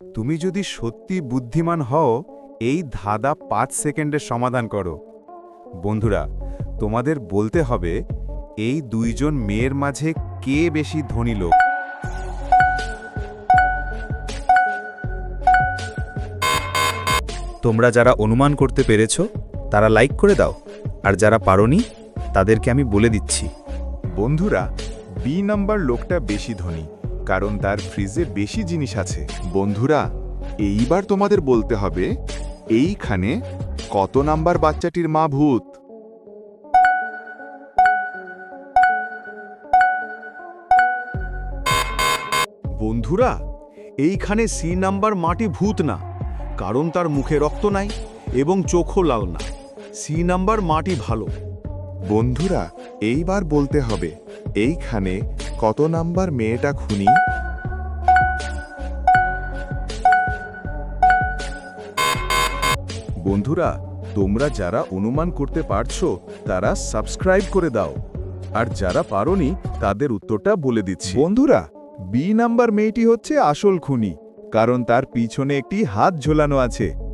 তুমি যদি সত্যি বুদ্ধিমান হও, এই ধাঁধা পাঁচ সেকেন্ডের সমাধান করো। বন্ধুরা, তোমাদের বলতে হবে, এই দুইজন মেয়ের মাঝে কে বেশি ধনী লোক? তোমরা যারা অনুমান করতে পেরেছ, তারা লাইক করে দাও, আর যারা পারোনি, তাদেরকে আমি বলে দিচ্ছি। বন্ধুরা, বি নাম্বার লোকটা বেশি ধনী। কারণ তার ফ্রিজে বেশি জিনিস আছে। বন্ধুরা এইবার তোমাদের বলতে হবে এইখানে কত নাম্বার বাচ্চাটির মা ভূত? বন্ধুরা এইখানে সি নাম্বার মাটি ভূত না কারণ তার মুখে রক্ত নাই এবং চোখও লাল না। সি নাম্বার মাটি ভালো। বন্ধুরা এইবার বলতে হবে এইখানে কত নাম্বার মেয়েটা খুনি? বন্ধুরা, তোমরা যারা অনুমান করতে পারছ, তারা সাবস্ক্রাইব করে দাও। আর যারা পারোনি, তাদের উত্তরটা বলে দিচ্ছি। বন্ধুরা বি নাম্বার মেয়েটি হচ্ছে আসল খুনি, কারণ তার পিছনে একটি হাত ঝোলানো আছে।